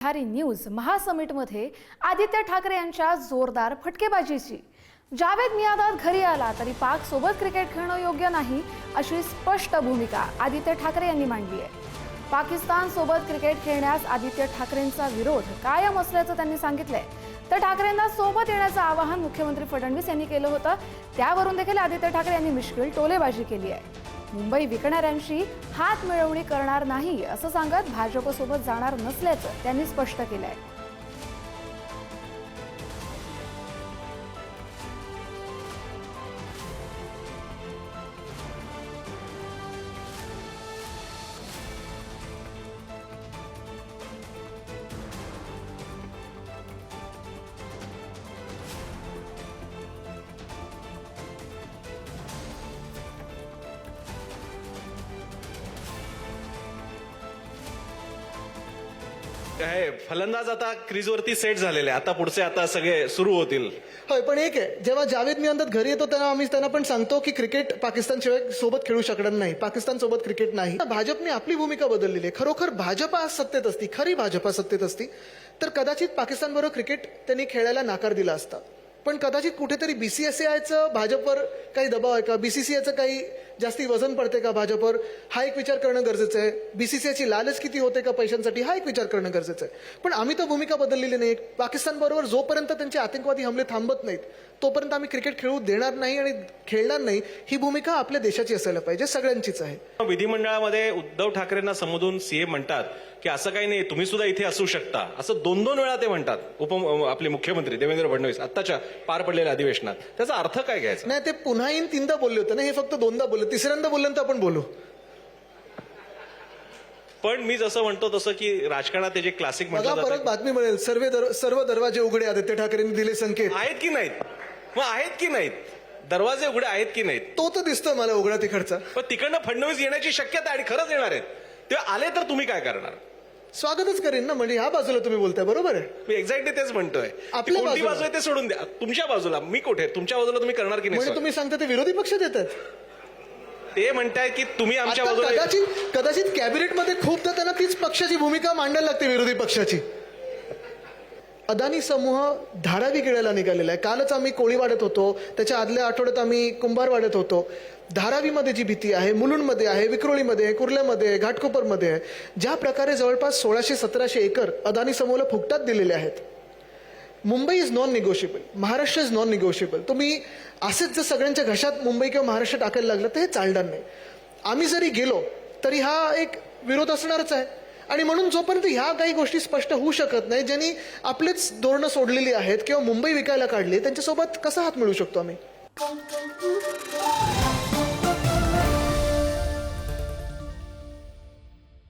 Bihari news महासमिटमध्ये आदित्य ठाकरे यांच्या जोरदार फटकेबाजीची. जावेद मियादाद घरी आला तरी पाक सोबत क्रिकेट खेळणं योग्य नाही अशी स्पष्ट भूमिका आदित्य ठाकरे यांनी मांडली आहे. पाकिस्तान सोबत क्रिकेट खेळण्यास आदित्य ठाकरेंचा विरोध कायम असल्याचं त्यांनी सांगितलंय. तर ठाकरेंना सोबत येण्याचं आवाहन मुख्यमंत्री फडणवीस यांनी केलं होतं. त्यावरून देखील आदित्य ठाकरे यांनी मिश्किल टोलेबाजी केली आहे. मुंबई विकणाऱ्यांशी हात मिळवणी करणार नाही असं सांगत भाजपसोबत जाणार नसल्याचं त्यांनी स्पष्ट केलं आहे हे फलंदाज आता क्रीजवरती सेट झालेले आहे. आता पुढचे आता सगळे सुरू होतील. होय पण एक आहे जेव्हा जावेद मी अंदाज घरी येतो तेव्हा आम्ही त्यांना पण सांगतो की क्रिकेट पाकिस्तान शिवाय सोबत खेळू शकणार नाही. पाकिस्तान सोबत क्रिकेट नाही. भाजपने आपली भूमिका बदललेली आहे. खरोखर भाजपा आज सत्तेत असती खरी भाजपा सत्तेत असती तर कदाचित पाकिस्तान बरोबर क्रिकेट त्यांनी खेळायला नाकार दिला असता. पण कदाचित कुठेतरी बीसीएसआयचं भाजपवर काही दबाव आहे का? बीसीसीआयचं काही जास्ती वजन पडते का भाजपवर? हा एक विचार करणं गरजेचं आहे. बीसीसीआयची लालच किती होते का पैशांसाठी? हा एक विचार करणं गरजेचं आहे. पण आम्ही तर भूमिका बदललेली नाही. पाकिस्तान बरोबर जोपर्यंत त्यांचे आतंकवादी हमले थांबत नाहीत तोपर्यंत आम्ही क्रिकेट खेळू देणार नाही आणि खेळणार नाही ही भूमिका आपल्या देशाची असायला पाहिजे सगळ्यांचीच आहे. विधिमंडळामध्ये उद्धव ठाकरेंना संबोधून सीएम म्हणतात की असं काही नाही तुम्ही सुद्धा इथे असू शकता. असं दोन दोन वेळा ते म्हणतात. उप आपले मुख्यमंत्री देवेंद्र फडणवीस आत्ताच्या पार पडलेल्या अधिवेशनात. त्याचा अर्थ काय घ्यायचा? नाही ते पुन्हा येईन तीनदा बोलले होते ना हे फक्त दोनदा बोलले तिसऱ्यांदा बोलल्यानंतर आपण बोलू. पण मी जसं म्हणतो तसं की राजकारणात ते जे क्लासिक म्हटलं परत बातमी मिळेल. सर्व दर- सर्व दरवाजे उघडे आदित्य ठाकरेंनी दिले संकेत. आहेत की नाहीत? मग आहेत की नाहीत? दरवाजे उघडे आहेत की नाहीत? तो तर दिसतो मला उघडा तिकडचा. पण तिकडनं फडणवीस येण्याची शक्यता आणि खरंच येणार आहेत. तेव्हा आले तर तुम्ही काय करणार? स्वागतच करेन ना म्हणजे ह्या बाजूला तुम्ही बोलताय बरोबर आहे? मी एक्झॅक्टली तेच म्हणतोय. ती आपल्या कोणती. बाजू आहे ते सोडून द्या. तुमच्या बाजूला. मी कुठे? तुमच्या बाजूला तुम्ही करणार की नाही म्हणजे? तुम्ही सांगता ते विरोधी पक्ष देतात? ते म्हणताय की तुम्ही आमच्या आता बाजूला कदाचित कदाचित कॅबिनेटमध्ये खूपदा त्यांना तीच पक्षाची भूमिका मांडायला लागते विरोधी पक्षाची. अदानी समूह धारावी गिळायला निघालेला आहे. कालच आम्ही कोळीवाड्यात होतो. त्याच्या आदल्या आठवड्यात आम्ही कुंभारवाड्यात होतो. धारावीमध्ये जी भीती आहे मुलुंडमध्ये आहे विक्रोळीमध्ये आहे कुर्ल्यामध्ये आहे घाटकोपरमध्ये आहे ज्या प्रकारे जवळपास सोळाशे सतराशे एकर अदानी समूहाला फुकटात दिलेले आहेत. Mumbai is non negotiable Maharashtra is non negotiable तुम्ही असेच जर सगळ्यांच्या घशात मुंबई किंवा महाराष्ट्र टाकायला लागलं तर हे चालणार नाही. आम्ही जरी गेलो तरी हा एक विरोध असणारच आहे. आणि म्हणून जोपर्यंत ह्या काही गोष्टी स्पष्ट होऊ शकत नाही ज्यांनी आपलेच धोरणं सोडलेली आहेत किंवा मुंबई विकायला काढली त्यांच्यासोबत कसा हात मिळू शकतो आम्ही?